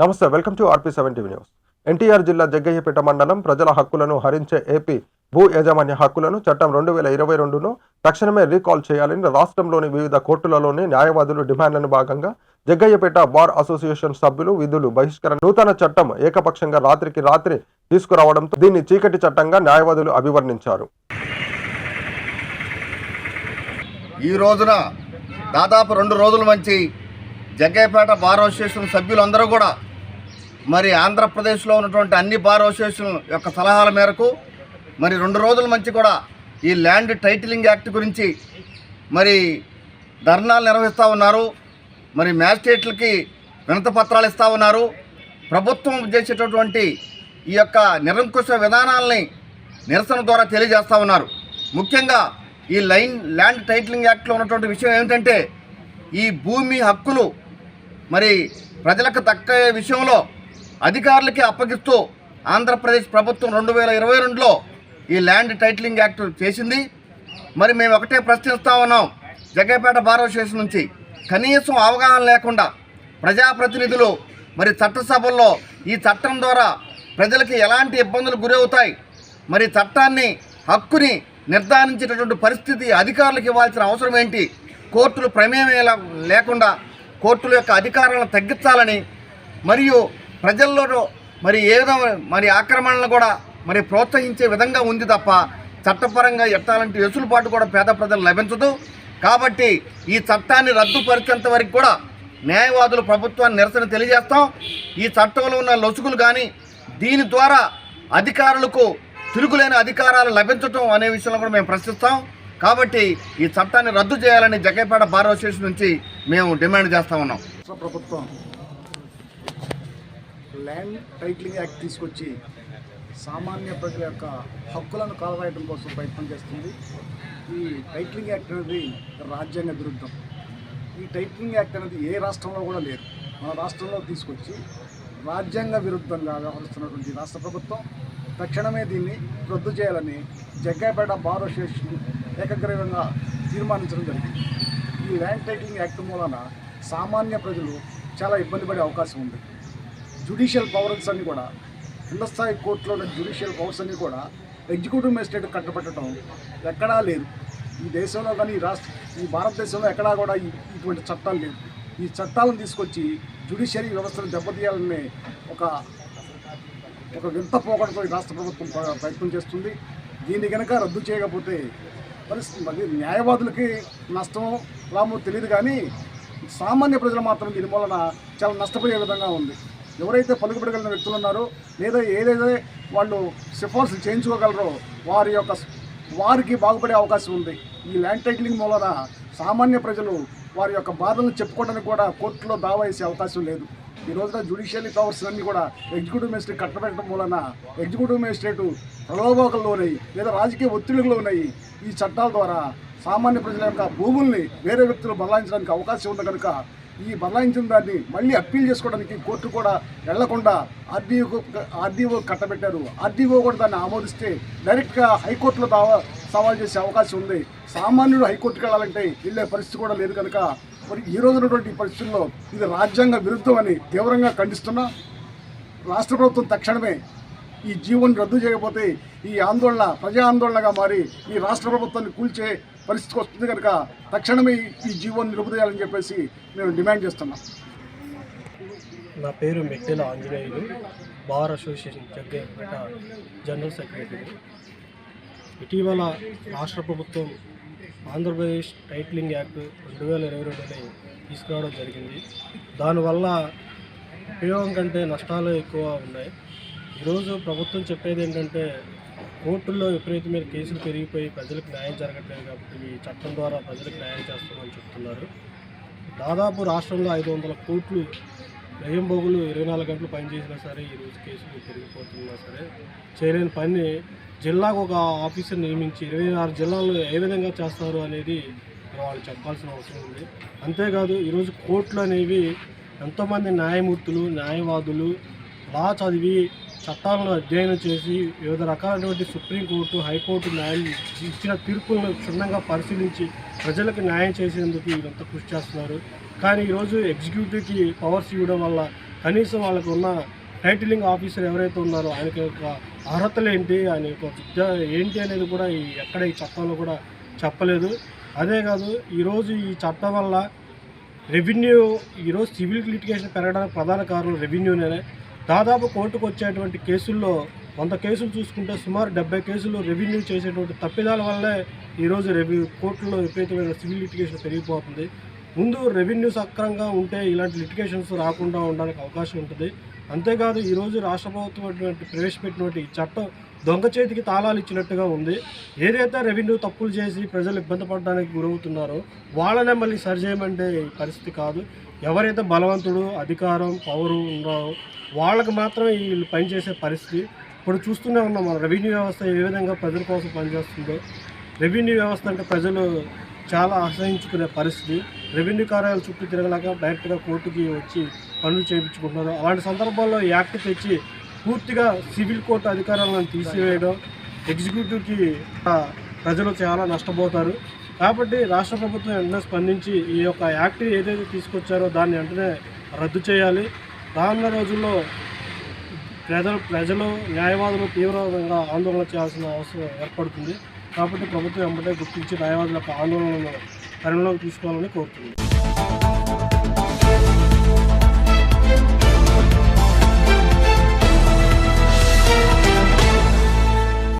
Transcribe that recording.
నమస్తే welcome to RP seven TV news. NTR జిల్లా జగ్గయ్యపేట మండలం ప్రజల హక్కులను హరించే ఏపీ భూ యాజమాన్య హక్కులను చట్టం రెండు వేల ఇరవై రెండును తక్షణమే రీకాల్ చేయాలని రాష్ట్రంలోని వివిధ కోర్టులలోని న్యాయవాదులు డిమాండ్లను భాగంగా జగ్గయ్యపేట బార్ అసోసియేషన్ సభ్యులు విధులు బహిష్కరణ నూతన చట్టం ఏకపక్షంగా రాత్రికి రాత్రి తీసుకురావడంతో దీన్ని చీకటి చట్టంగా న్యాయవాదులు అభివర్ణించారు. ఈ రోజున దాదాపు రెండు రోజుల మంచి జగ్గయ్యపేట బార్ అసోసియేషన్ సభ్యులందరూ కూడా మరి ఆంధ్రప్రదేశ్లో ఉన్నటువంటి అన్ని బార్ అసోసియేషన్ యొక్క సలహాల మేరకు మరి రెండు రోజుల నుంచి కూడా ఈ ల్యాండ్ టైటిలింగ్ యాక్ట్ గురించి మరి ధర్నాలు నిర్వహిస్తూ ఉన్నారు. మరి మ్యాజిస్ట్రేట్లకి వినతి పత్రాలు ఇస్తూ ఉన్నారు. ప్రభుత్వం చేసేటటువంటి ఈ యొక్క నిరంకుశ విధానాలని నిరసన ద్వారా తెలియజేస్తూ ఉన్నారు. ముఖ్యంగా ఈ లైన్ ల్యాండ్ టైటిలింగ్ యాక్ట్లో ఉన్నటువంటి విషయం ఏమిటంటే ఈ భూమి హక్కులు మరి ప్రజలకు దక్కే విషయంలో అధికారులకి అప్పగిస్తూ ఆంధ్రప్రదేశ్ ప్రభుత్వం రెండు వేల ఇరవై రెండులో ఈ ల్యాండ్ టైటిలింగ్ యాక్ట్ చేసింది. మరి మేము ఒకటే ప్రశ్నిస్తా ఉన్నాం. జగ్గపేట బార్ అసోసియేషన్ నుంచి కనీసం అవగాహన లేకుండా ప్రజాప్రతినిధులు మరి చట్టసభల్లో ఈ చట్టం ద్వారా ప్రజలకి ఎలాంటి ఇబ్బందులు గురవుతాయి మరి చట్టాన్ని హక్కుని నిర్ధారించేటటువంటి పరిస్థితి అధికారులకు ఇవ్వాల్సిన అవసరం ఏంటి? కోర్టులు ప్రమేయం లేకుండా కోర్టుల యొక్క అధికారాలను తగ్గించాలని మరియు ప్రజల్లో మరి ఏ విధంగా మరి ఆక్రమణలు కూడా మరి ప్రోత్సహించే విధంగా ఉంది తప్ప చట్టపరంగా ఎట్టాలంటే వెసులుబాటు కూడా పేద ప్రజలు లభించదు. కాబట్టి ఈ చట్టాన్ని రద్దుపరిచేంత వరకు కూడా న్యాయవాదులు ప్రభుత్వాన్ని నిరసన తెలియజేస్తాం. ఈ చట్టంలో ఉన్న లొసుగులు కానీ దీని ద్వారా అధికారులకు తిరుగులేని అధికారాలు లభించటం అనే విషయంలో కూడా మేము ప్రశ్నిస్తాం. కాబట్టి ఈ చట్టాన్ని రద్దు చేయాలని జగైపేట బార్ అసోసియేషన్ నుంచి మేము డిమాండ్ చేస్తా ఉన్నాం. ప్రభుత్వం ల్యాండ్ టైటిలింగ్ యాక్ట్ తీసుకొచ్చి సామాన్య ప్రజల యొక్క హక్కులను కాలరాయడం కోసం ప్రయత్నం చేస్తుంది. ఈ టైటిలింగ్ యాక్ట్ అనేది రాజ్యాంగ విరుద్ధం. ఈ టైటిలింగ్ యాక్ట్ అనేది ఏ రాష్ట్రంలో కూడా లేదు. మన రాష్ట్రంలో తీసుకొచ్చి రాజ్యాంగ విరుద్ధంగా వ్యవహరిస్తున్నటువంటి రాష్ట్ర ప్రభుత్వం తక్షణమే దీన్ని రద్దు చేయాలని జగ్గాపేట బార్ అసోసియేషన్ ఏకగ్రీవంగా తీర్మానించడం జరిగింది. ఈ ల్యాండ్ టైటిలింగ్ యాక్ట్ మూలన సామాన్య ప్రజలు చాలా ఇబ్బంది పడే అవకాశం ఉంది. జ్యుడిషియల్ పవర్స్ అన్ని కూడా కింద స్థాయి కోర్టులో ఉన్న జుడిషియల్ పవర్స్ అన్ని కూడా ఎగ్జిక్యూటివ్ మేజిస్ట్రేట్ కట్టబెట్టడం ఎక్కడా లేదు. ఈ దేశంలో కానీ ఈ రాష్ట్ర ఈ భారతదేశంలో ఎక్కడా కూడా ఈ- ఇటువంటి చట్టాలు లేవు. ఈ చట్టాలను తీసుకొచ్చి జ్యుడిషియరీ వ్యవస్థను దెబ్బతీయాలనే ఒక ఒక వింత పోకడతో ఈ రాష్ట్ర ప్రభుత్వం ప్రయత్నం చేస్తుంది. దీన్ని కనుక రద్దు చేయకపోతే పరిస్థితి మళ్ళీ న్యాయవాదులకి నష్టం రామో తెలియదు కానీ సామాన్య ప్రజలు మాత్రం దీని మూలన చాలా నష్టపోయే విధంగా ఉంది. ఎవరైతే పలుకుబడగలిగిన వ్యక్తులు ఉన్నారో లేదా ఏదైతే వాళ్ళు సిఫార్సులు చేయించుకోగలరో వారి యొక్క వారికి బాగుపడే అవకాశం ఉంది. ఈ ల్యాండ్ టైటిలింగ్ మూలన సామాన్య ప్రజలు వారి యొక్క బాధలను చెప్పుకోవడానికి కూడా కోర్టులో దావా వేసే అవకాశం లేదు. ఈ రోజున జ్యుడిషియరీ పవర్స్ అన్నీ కూడా ఎగ్జిక్యూటివ్ మేజిస్ట్రేట్ కట్టబెట్టడం మూలన ఎగ్జిక్యూటివ్ మేజిస్ట్రేటు ప్రలోభాలకు ఉన్నాయి లేదా రాజకీయ ఒత్తిడిలో ఉన్నాయి ఈ చట్టాల ద్వారా సామాన్య ప్రజల యొక్క భూముల్ని వేరే వ్యక్తులు బదలాయించడానికి అవకాశం ఉంది కనుక ఈ బదలాయించిన దాన్ని మళ్ళీ అప్పీల్ చేసుకోవడానికి కోర్టు కూడా వెళ్ళకుండా ఆర్డీఓ ఆర్డీఓ కట్టబెట్టారు. ఆర్డీఓ కూడా దాన్ని ఆమోదిస్తే డైరెక్ట్గా హైకోర్టులో దావా సవాల్ చేసే అవకాశం ఉంది. సామాన్యుడు హైకోర్టుకి వెళ్ళాలంటే వెళ్ళే పరిస్థితి కూడా లేదు కనుక మరి ఈ రోజు ఉన్నటువంటి పరిస్థితుల్లో ఇది రాజ్యాంగ విరుద్ధం అని తీవ్రంగా ఖండిస్తున్నా. రాష్ట్ర ప్రభుత్వం తక్షణమే ఈ జీవోని రద్దు చేయకపోతే ఈ ఆందోళన ప్రజా ఆందోళనగా మారి ఈ రాష్ట్ర ప్రభుత్వాన్ని కూల్చే పరిస్థితి వస్తుంది కనుక తక్షణమే ఈ- ఈ జీవోని నిలుపుదేయాలని చెప్పేసి మేము డిమాండ్ చేస్తున్నాం. నా పేరు Mettela Anjaneyulu bar association Jaggayyapeta general secretary. ఇటీవల రాష్ట్ర ప్రభుత్వం ఆంధ్రప్రదేశ్ టైటిలింగ్ యాక్ట్ రెండు వేల ఇరవై రెండుని తీసుకురావడం జరిగింది. దానివల్ల ఉపయోగం కంటే నష్టాలు ఎక్కువ ఉన్నాయి. ఈరోజు ప్రభుత్వం చెప్పేది ఏంటంటే కోర్టుల్లో విపరీతమైన కేసులు పెరిగిపోయి ప్రజలకు న్యాయం జరగట్లేదు కాబట్టి ఈ చట్టం ద్వారా ప్రజలకు న్యాయం చేస్తామని చెప్తున్నారు. దాదాపు రాష్ట్రంలో ఐదు వందల కోట్లు వ్యయం భోగులు ఇరవై నాలుగు గంటలు పనిచేసినా సరే ఈరోజు కేసులు పెరిగిపోతున్నా సరే చేయలేని పని జిల్లాకు ఒక ఆఫీసర్ నియమించి ఇరవై ఆరు జిల్లాల్లో ఏ విధంగా చేస్తారు అనేది వాళ్ళు చెప్పాల్సిన అవసరం ఉంది. అంతేకాదు ఈరోజు కోర్టులు అనేవి ఎంతోమంది న్యాయమూర్తులు న్యాయవాదులు లా చదివి చట్టాలను అధ్యయనం చేసి వివిధ రకాలైనటువంటి సుప్రీంకోర్టు హైకోర్టు న్యాయం ఇచ్చిన తీర్పులను క్షుణ్ణంగా పరిశీలించి ప్రజలకు న్యాయం చేసేందుకు వీరంతా కృషి చేస్తున్నారు. కానీ ఈరోజు ఎగ్జిక్యూటివ్కి పవర్స్ ఇవ్వడం వల్ల కనీసం వాళ్ళకు ఉన్న టైటిలింగ్ ఆఫీసర్ ఎవరైతే ఉన్నారో ఆయనకి యొక్క అర్హతలు ఏంటి ఆయన యొక్క విద్య ఏంటి అనేది కూడా ఈ ఎక్కడ ఈ చట్టంలో కూడా చెప్పలేదు. అదే కాదు ఈరోజు ఈ చట్టం వల్ల రెవెన్యూ ఈరోజు సివిల్ లిటిగేషన్ పెరగడానికి ప్రధాన కారణం రెవెన్యూనే. దాదాపు కోర్టుకు వచ్చేటువంటి కేసుల్లో వంద కేసులు చూసుకుంటే సుమారు డెబ్బై కేసులు రెవెన్యూ చేసేటువంటి తప్పిదాల వల్లే ఈరోజు రెవెన్యూ కోర్టులో విపరీతమైన సివిల్ లిటిగేషన్ పెరిగిపోతుంది. ముందు రెవెన్యూ సక్రంగా ఉంటే ఇలాంటి లిటిగేషన్స్ రాకుండా ఉండడానికి అవకాశం ఉంటుంది. అంతేకాదు ఈరోజు రాష్ట్ర ప్రభుత్వం అటువంటి ప్రవేశపెట్టినటువంటి ఈ చట్టం దొంగ చేతికి తాళాలు ఇచ్చినట్టుగా ఉంది. ఏదైతే రెవెన్యూ తప్పులు చేసి ప్రజలు ఇబ్బంది పడడానికి గురవుతున్నారో వాళ్ళనే మళ్ళీ సరి చేయమంటే పరిస్థితి కాదు. ఎవరైతే బలవంతుడు అధికారం పవరు ఉన్నారో వాళ్ళకి మాత్రమే వీళ్ళు పనిచేసే పరిస్థితి. ఇప్పుడు చూస్తూనే ఉన్నాం మన రెవెన్యూ వ్యవస్థ ఏ విధంగా ప్రజల కోసం పనిచేస్తుందో. రెవెన్యూ వ్యవస్థ అంటే ప్రజలు చాలా ఆశ్రయించుకునే పరిస్థితి. రెవెన్యూ కార్యాలయాల చుట్టూ తిరగలేక డైరెక్ట్గా కోర్టుకి వచ్చి పనులు చేయించుకుంటున్నారు. అలాంటి సందర్భాల్లో యాక్ట్ తెచ్చి పూర్తిగా సివిల్ కోర్టు అధికారాలను తీసివేయడం ఎగ్జిక్యూటివ్కి ప్రజలు చాలా నష్టపోతారు. కాబట్టి రాష్ట్ర ప్రభుత్వం వెంటనే స్పందించి ఈ యొక్క యాక్ట్ ఏదైతే తీసుకొచ్చారో దాన్ని వెంటనే రద్దు చేయాలి. రానున్న రోజుల్లో ప్రజలు ప్రజలు న్యాయవాదులు తీవ్రంగా ఆందోళన చేయాల్సిన అవసరం ఏర్పడుతుంది. కాబట్టి ప్రభుత్వం వెంబడే గుర్తించి న్యాయవాదుల యొక్క ఆందోళనలను పరిగణలోకి తీసుకోవాలని కోరుతుంది